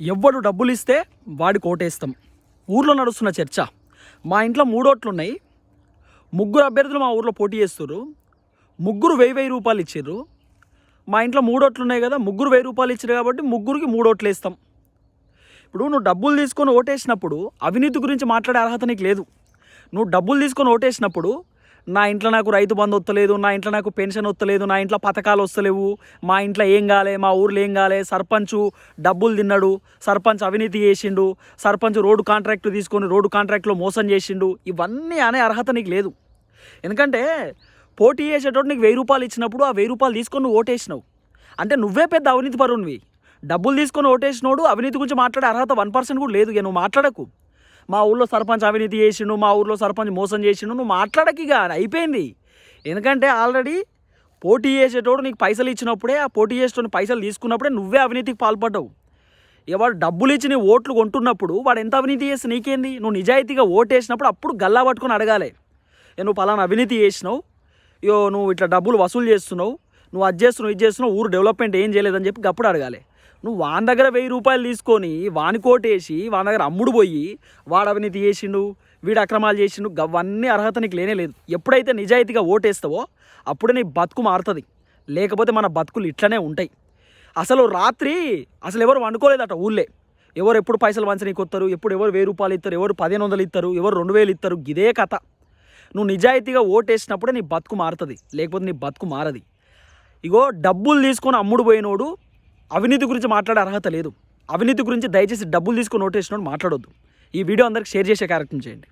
ఎవ్వడు డబ్బులు ఇస్తే వాడికి ఓటేస్తాం. ఊర్లో నడుస్తున్న చర్చ. మా ఇంట్లో మూడోట్లు ఉన్నాయి ముగ్గురు అభ్యర్థులు మా ఊర్లో పోటీ చేస్తున్నారు ముగ్గురు వెయ్యి వెయ్యి రూపాయలు ఇచ్చారు మా ఇంట్లో మూడోట్లు ఉన్నాయి కదా ముగ్గురు వెయ్యి రూపాయలు ఇచ్చారు కాబట్టి ముగ్గురికి మూడు వేస్తాం ఇప్పుడు నువ్వు డబ్బులు తీసుకొని ఓటేసినప్పుడు అవినీతి గురించి మాట్లాడే అర్హత నీకు లేదు. నువ్వు డబ్బులు తీసుకొని ఓటేసినప్పుడు నా ఇంట్లో నాకు రైతు బంధు వస్తలేదు నా ఇంట్లో నాకు పెన్షన్ వస్తలేదు నా ఇంట్లో పథకాలు వస్తలేవు మా ఇంట్లో ఏం కాలే మా ఊర్లో ఏం కాలే సర్పంచ్ డబ్బులు తిన్నాడు సర్పంచ్ అవినీతి చేసిండు సర్పంచ్ రోడ్డు కాంట్రాక్ట్ తీసుకొని రోడ్డు కాంట్రాక్ట్లో మోసం చేసిండు ఇవన్నీ అనే అర్హత నీకు లేదు. ఎందుకంటే పోటీ చేసేటోడు నీకు వెయ్యి రూపాయలు ఇచ్చినప్పుడు ఆ వెయ్యి రూపాయలు తీసుకొని నువ్వు ఓటేసినావు. అంటే నువ్వే పెద్ద అవినీతి పరునివి డబ్బులు తీసుకొని ఓటేసినోడు అవినీతి గురించి మాట్లాడే అర్హత వన్ పర్సెంట్ కూడా లేదు ఇక నువ్వు మాట్లాడకు. మా ఊళ్ళో సర్పంచ్ అవినీతి చేసిండు మా ఊళ్ళో సర్పంచ్ మోసం చేసిండు నువ్వు మాట్లాడకి ఇక అయిపోయింది. ఎందుకంటే ఆల్రెడీ పోటీ చేసేటోడు నీకు పైసలు ఇచ్చినప్పుడే ఆ పోటీ చేసేటోడు పైసలు తీసుకున్నప్పుడే నువ్వే అవినీతికి పాల్పడ్డావు. ఇక వాడు డబ్బులు ఇచ్చి నీ ఓట్లు కొంటున్నప్పుడు వాడు ఎంత అవినీతి చేస్తే నీకేంది? నువ్వు నిజాయితీగా ఓటేసినప్పుడు అప్పుడు గల్లా పట్టుకొని అడగాలి. నువ్వు పలానా అవినీతి చేసినావు ఇయో నువ్వు ఇట్లా డబ్బులు వసూలు చేస్తున్నావు నువ్వు అది చేస్తున్నావు ఇది చేస్తున్నావు ఊరు డెవలప్మెంట్ ఏం చేయలేదని చెప్పి అప్పుడు అడగాలి. నువ్వు వాని దగ్గర వెయ్యి రూపాయలు తీసుకొని వాని కోటేసి వాని దగ్గర అమ్ముడు పోయి వాడు అవినీతి చేసిండు వీడు అక్రమాలు చేసిండు అవన్నీ అర్హత నీకు లేనే లేదు. ఎప్పుడైతే నిజాయితీగా ఓటేస్తావో అప్పుడే నీ బతుకు మారుతుంది. లేకపోతే మన బతుకులు ఇట్లనే ఉంటాయి. అసలు రాత్రి అసలు ఎవరు వండుకోలేదట ఊళ్ళే. ఎవరు ఎప్పుడు పైసలు వంచనీకి వస్తారు ఎప్పుడు ఎవరు వెయ్యి రూపాయలు ఇస్తారు ఎవరు పదిహేను వందలు ఇస్తారు ఎవరు రెండు వేలు ఇస్తారు ఇదే కథ. నువ్వు నిజాయితీగా ఓటేసినప్పుడే నీ బతుకు మారుతుంది. లేకపోతే నీ బతుకు మారది. ఇగో డబ్బులు తీసుకొని అమ్ముడు పోయినోడు అవినీతి గురించి మాట్లాడే అర్హత లేదు. అవినీతి గురించి దయచేసి డబ్బులు తీసుకుని ఓటేసినోడు మాట్లాడొద్దు. ఈ వీడియో అందరికి షేర్ చేసే కార్యక్రమం చేయండి.